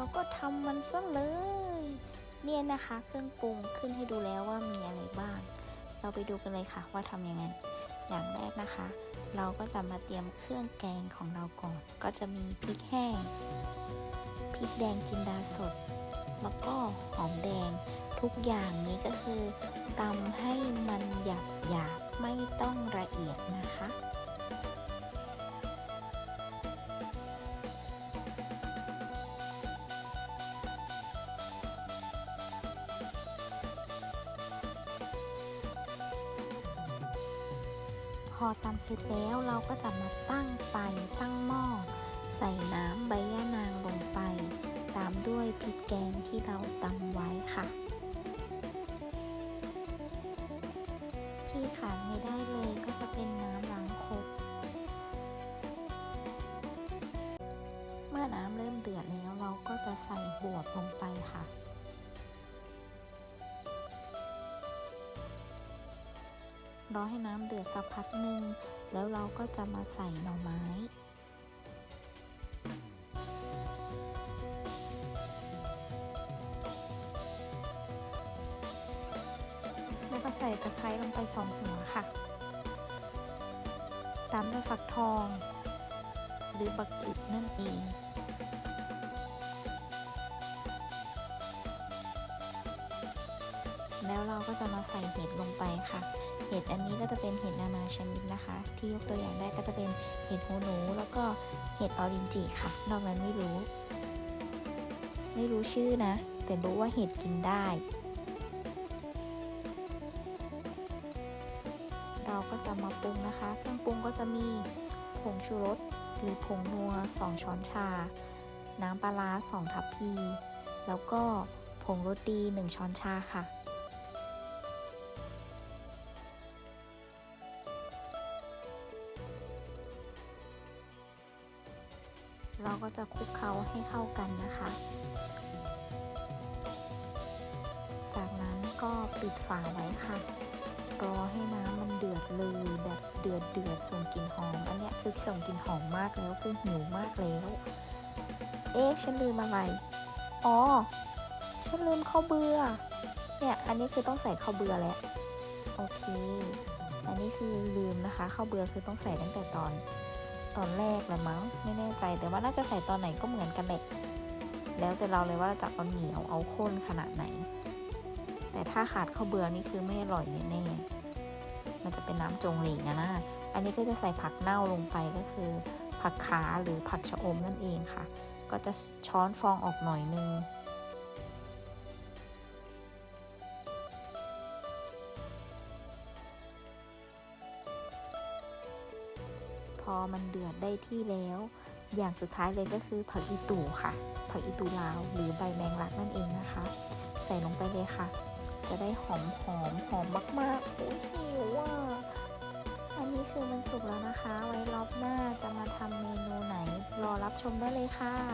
เราก็ทำมันซะเลย เนี่ยนะคะเครื่องปรุงขึ้นให้ดูแล้วว่ามีอะไรบ้าง เราไปดูกันเลยค่ะว่าทำยังไง อย่างแรกนะคะ เราก็จะมาเตรียมเครื่องแกงของเราก่อน ก็จะมีพริกแห้ง พริกแดงจินดาสด แล้วก็หอมแดง ทุกอย่างนี้ก็คือตำให้มันหยาบหยาบไม่ต้องละเอียดนะคะ พอตำเสร็จแล้วเราก็จะมาตั้งไฟตั้งหม้อ ใส่น้ำใบยะนางลงไป ตามด้วยพริกแกงที่เราตำไว้ค่ะ ที่ขาดไม่ได้เลยก็จะเป็นน้ำล้างครกเมื่อน้ำเริ่มเดือดแล้วเราก็จะใส่บวบลงไปค่ะ รอให้น้ำเดือดสักพักหนึ่งแล้วเราก็จะมาใส่หน่อไม้แล้วก็ใส่ตะไคร้ลงไปสองหัวค่ะ ตามด้วยฟักทอง หรือบักอึดนั่นเองแล้วเราก็จะมาใส่เห็ดลงไปค่ะ เห็ดอันนี้ก็จะเป็นเห็ดนานาชนิดนะคะ ที่ยกตัวอย่างได้ก็จะเป็นเห็ดหูหนู แล้วก็เห็ดออรินจิค่ะ นอกนั้นไม่รู้ ไม่รู้ชื่อนะ แต่รู้ว่าเห็ดกินได้ เราก็จะมาปรุงนะคะ เครื่องปรุงก็จะมีผงชูรสหรือผงนัว 2 ช้อนชา น้ำปลาร้า2ทัพพี แล้วก็ผงรสดี 1 ช้อนชาค่ะ เราก็จะคลุกเคล้าให้เข้ากันนะคะ จากนั้นก็ปิดฝาไว้ค่ะ รอให้น้ำมันเดือดเลยแบบเดือดเดือดส่งกลิ่นหอม อันเนี้ยคือส่งกลิ่นหอมมากแล้วคือหิวมากแล้ว เอ๊ะฉันลืมอะไรอ๋อฉันลืมข้าวเบื่อ เนี่ย อันนี้คือต้องใส่ข้าวเบื่อแล้ว โอเค อันนี้คือลืมนะคะ ข้าวเบื่อคือต้องใส่ตั้งแต่ตอน ตอนแรกเลยมั้งไม่แน่ใจแต่ว่าน่าจะใส่ตอนไหนก็เหมือนกันแหละแล้วแต่เราเลยว่าจะเอาเหนียวเอาข้นขนาดไหน แต่ถ้าขาดข้าวเบื่อนี่คือไม่อร่อยแน่ๆมันจะเป็นน้ำจงหลีนะนะอันนี้ก็จะใส่ผักเน่าลงไปก็คือ ผักขาหรือผักชะอมนั่นเองค่ะ ก็จะช้อนฟองออกหน่อยนึง อมันเดือดได้ที่แล้ว อย่างสุดท้ายเลยก็คือผักอีตู่ค่ะ ผักอีตูลาวหรือใบแมงลักนั่นเองนะคะ ใส่ลงไปเลยค่ะ จะได้หอมหอมหอมมากๆโอ้ยหิวอะอันนี้คือมันสุกแล้วนะคะ ไว้รอบหน้าจะมาทำเมนูไหน รอรับชมได้เลยค่ะ